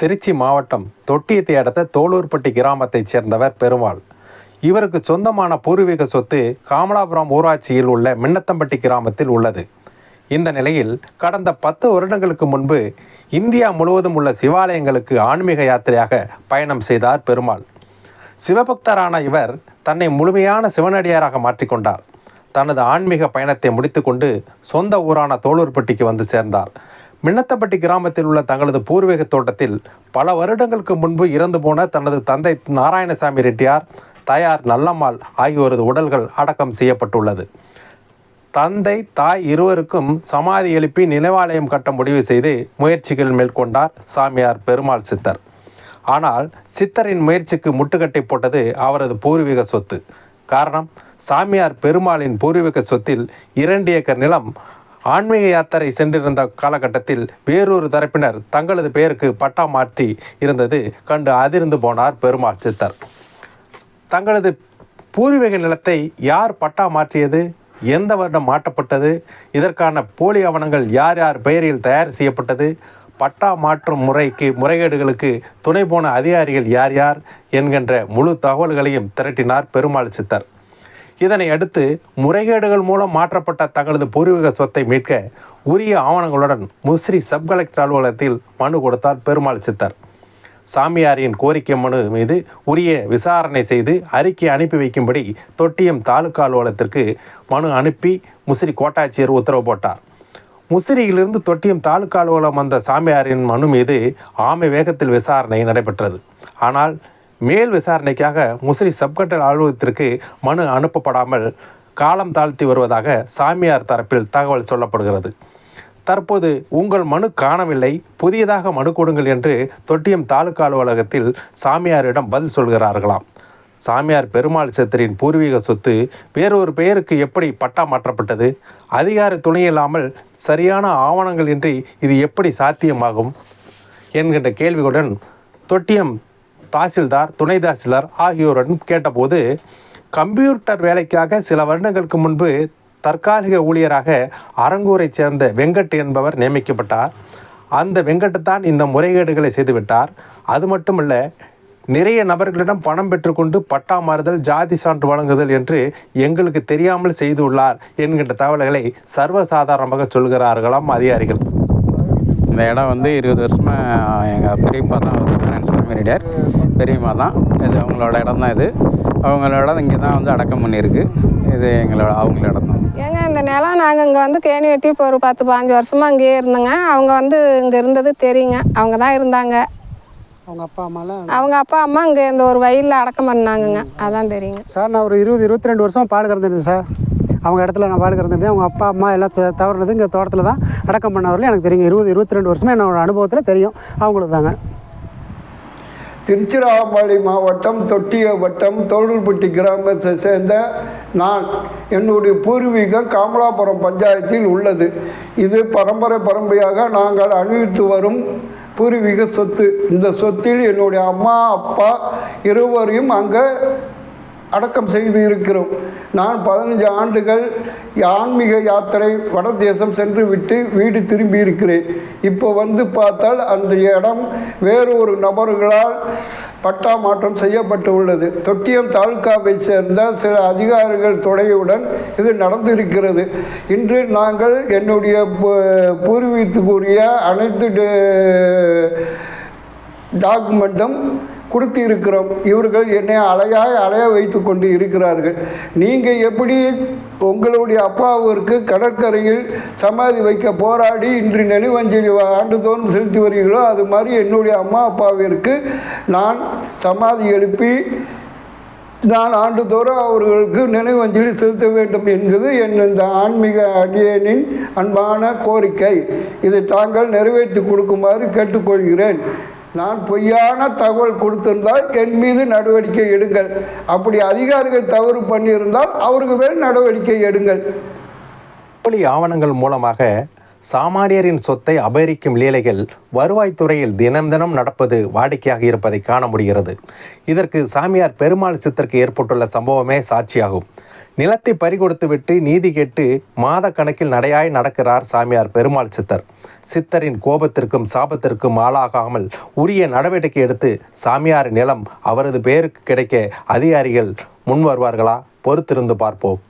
திருச்சி மாவட்டம் தொட்டியத்தை அடுத்த தோளூர்பட்டி கிராமத்தைச் சேர்ந்தவர் பெருமாள். இவருக்கு சொந்தமான பூர்வீக சொத்து காமலாபுரம் ஊராட்சியில் உள்ள மின்னத்தம்பட்டி கிராமத்தில் உள்ளது. இந்த நிலையில் கடந்த பத்து வருடங்களுக்கு முன்பு இந்தியா முழுவதும் உள்ள சிவாலயங்களுக்கு ஆன்மீக யாத்திரையாக பயணம் செய்தார் பெருமாள். சிவபக்தரான இவர் தன்னை முழுமையான சிவனடியாராக மாற்றிக்கொண்டார். தனது ஆன்மீக பயணத்தை முடித்துக்கொண்டு சொந்த ஊரான தோளூர்பட்டிக்கு வந்து சேர்ந்தார். மின்னத்தப்பட்டி கிராமத்தில் உள்ள தங்களது பூர்வீக தோட்டத்தில் பல வருடங்களுக்கு முன்பு இறந்து போன தனது தந்தை நாராயணசாமி ரெட்டியார் தாயார் நல்லம்மாள் ஆகியோரது உடல்கள் அடக்கம் செய்யப்பட்டுள்ளது. தந்தை தாய் இருவருக்கும் சமாதி எழுப்பி நினைவாலயம் கட்ட முடிவு செய்து முயற்சிகள் மேற்கொண்டார் சாமியார் பெருமாள் சித்தர். ஆனால் சித்தரின் முயற்சிக்கு முட்டுக்கட்டை போட்டது அவரது பூர்வீக சொத்து. காரணம் சாமியார் பெருமாளின் பூர்வீக சொத்தில் இரண்டு ஏக்கர் நிலம் ஆன்மீக யாத்திரை சென்றிருந்த காலகட்டத்தில் வேறொரு தரப்பினர் தங்களது பெயருக்கு பட்டா மாற்றி இருந்தது. கண்டு அதிர்ந்து போனார் பெருமாள் சித்தர். தங்களது பூர்வீக நிலத்தை யார் பட்டா மாற்றியது? எந்த வருடம் மாற்றப்பட்டது? இதற்கான போலி ஆவணங்கள் யார் யார் பெயரில் தயார் செய்யப்பட்டது? பட்டா மாற்றும் முறைக்கு முறைகேடுகளுக்கு துணை போன அதிகாரிகள் யார் யார்? என்கின்ற முழு தகவல்களையும் திரட்டினார் பெருமாள் சித்தர். இதனை அடுத்து முறைகேடுகள் மூலம் மாற்றப்பட்ட தங்களது பூர்வீக சொத்தை மீட்க உரிய ஆவணங்களுடன் முஸ்ரி சப் கலெக்டர் அலுவலகத்தில் மனு கொடுத்தார் பெருமாள் சித்தர். சாமியாரின் கோரிக்கை மனு மீது உரிய விசாரணை செய்து அறிக்கை அனுப்பி வைக்கும்படி தொட்டியம் தாலுகா அலுவலகத்திற்கு மனு அனுப்பி முசிறி கோட்டாட்சியர் உத்தரவு போட்டார். முசிறியிலிருந்து தொட்டியம் தாலுகா அலுவலகம் வந்த சாமியாரின் மனு மீது ஆமை வேகத்தில் விசாரணை நடைபெற்றது. ஆனால் மேல் விசாரணைக்காக முசிறி சப்கண்டல் அலுவலகத்திற்கு மனு அனுப்பப்படாமல் காலம் தாழ்த்தி வருவதாக சாமியார் தரப்பில் தகவல் சொல்லப்படுகிறது. தற்போது உங்கள் மனு காணவில்லை புதியதாக மனு கொடுங்கள் என்று தொட்டியம் தாலுகா அலுவலகத்தில் சாமியாரிடம் பதில் சொல்கிறார்களாம். சாமியார் பெருமாள் சித்தரின் பூர்வீக சொத்து வேறொரு பெயருக்கு எப்படி பட்டா மாற்றப்பட்டது? அதிகார துணை இல்லாமல் சரியான ஆவணங்கள் இன்றி இது எப்படி சாத்தியமாகும்? என்கின்ற கேள்விகளுடன் தொட்டியம் தாசில்தார் துணை தாசில்தார் ஆகியோருடன் கேட்டபோது கம்ப்யூட்டர் வேலைக்காக சில வருடங்களுக்கு முன்பு தற்காலிக ஊழியராக அரங்கூரைச் சேர்ந்த வெங்கட் என்பவர் நியமிக்கப்பட்டார். அந்த வெங்கட் இந்த முறைகேடுகளை செய்துவிட்டார். அது மட்டுமல்ல நிறைய நபர்களிடம் பணம் பெற்றுக்கொண்டு பட்டா மாறுதல் ஜாதி சான்று வழங்குதல் என்று எங்களுக்கு தெரியாமல் செய்துள்ளார் என்கின்ற தகவல்களை சர்வசாதாரணமாக சொல்கிறார்களாம் அதிகாரிகள். இந்த இடம் வந்து இருபது வருஷமாக எங்கள் பெரியப்பா தான் ஒரு ரெடியார் பெரியம்மா தான். இது அவங்களோட இடம் தான் இது. அவங்களோட இங்கே தான் வந்து அடக்கம் பண்ணியிருக்கு. இது எங்களோட அவங்கள இடம் தான். ஏங்க இந்த நிலம் நாங்கள் இங்கே வந்து கேணி வெட்டி இப்போ ஒரு பத்து பாஞ்சு வருஷமாக அங்கேயே இருந்தோங்க. அவங்க வந்து இங்கே இருந்தது தெரியுங்க. அவங்க தான் இருந்தாங்க. அவங்க அப்பா அம்மாலாம்? அவங்க அப்பா அம்மா இங்கே இந்த ஒரு வயலில் அடக்கம் பண்ணாங்கங்க. அதான் தெரியுங்க. சார் நான் ஒரு இருபது இருபத்தி ரெண்டு வருஷம் பால் கறந்துருந்தேன் சார். அவங்க இடத்துல நான் பால் அவங்க அப்பா அம்மா எல்லாம் தவறுனது இங்கே தோட்டத்தில் தான் அடக்கம் பண்ணவரில் எனக்கு தெரியும். இருபது இருபத்தி ரெண்டு வருஷமாக என்னோட அனுபவத்தில் தெரியும். அவங்களுக்கு தாங்க. திருச்சிராப்பள்ளி மாவட்டம் தொட்டிய வட்டம் தோளூர்பட்டி கிராமத்தை சேர்ந்த நான் என்னுடைய பூர்வீகம் காமலாபுரம் பஞ்சாயத்தில் உள்ளது. இது பரம்பரை பரம்பரையாக நாங்கள் அணிவித்து வரும் பூர்வீக சொத்து. இந்த சொத்தில் என்னுடைய அம்மா அப்பா இருவரையும் அங்கே அடக்கம் செய்து இருக்கிறோம். நான் பதினஞ்சு ஆண்டுகள் ஆன்மீக யாத்திரை வட தேசம் சென்று விட்டு வீடு திரும்பி இருக்கிறேன் இப்போ வந்து பார்த்தால் அந்த இடம் வேறொரு நபர்களால் பட்டா மாற்றம் செய்யப்பட்டு உள்ளது தொட்டியம் தாலுகாவை சேர்ந்த சில அதிகாரிகள் துணையுடன் இது நடந்திருக்கிறது. இன்று நாங்கள் என்னுடைய பூர்வீகத்துக்குரிய அனைத்து டே- டாக்குமெண்ட்டும் கொடுத்து இருக்கிறோம் இவர்கள் என்னை அலையாய் அலைய வைத்து கொண்டு இருக்கிறார்கள். நீங்கள் எப்படி உங்களுடைய அப்பாவிற்கு கடற்கரையில் சமாதி வைக்க போராடி இன்று நினைவஞ்சலி ஆண்டுதோறும் செலுத்தி வருகிறீர்களோ அது மாதிரி என்னுடைய அம்மா அப்பாவிற்கு நான் சமாதி எழுப்பி நான் ஆண்டுதோறும் அவர்களுக்கு நினைவஞ்சலி செலுத்த வேண்டும் என்பது என் இந்த ஆன்மீக அடியனின் அன்பான கோரிக்கை. இதை தாங்கள் நிறைவேற்றி கொடுக்குமாறு கேட்டுக்கொள்கிறேன். நான் பொய்யான தகவல் கொடுத்திருந்தால் என் மீது நடவடிக்கை எடுங்கள். அப்படி அதிகாரிகள் தவறு பண்ணியிருந்தால் அவருக்கு மேல் நடவடிக்கை எடுங்கள். போலி ஆவணங்கள் மூலமாக சாமானியரின் சொத்தை அபகரிக்கும் லீலைகள் வருவாய்த்துறையில் தினம் தினம் நடப்பது வாடிக்கையாக இருப்பதை காண முடிகிறது. இதற்கு சாமியார் பெருமாள் சித்தருக்கு ஏற்பட்டுள்ள சம்பவமே சாட்சியாகும். நிலத்தை பறிகொடுத்துவிட்டு நீதி கேட்டு மாத கணக்கில் நடையாய் நடக்கிறார் சாமியார் பெருமாள் சித்தர். சித்தரின் கோபத்திற்கும் சாபத்திற்கும் ஆளாகாமல் உரிய நடவடிக்கை எடுத்து சாமியார் நிலம் அவரது பெயருக்கு கிடைக்க அதிகாரிகள் முன் வருவார்களா பொறுத்திருந்து பார்ப்போம்.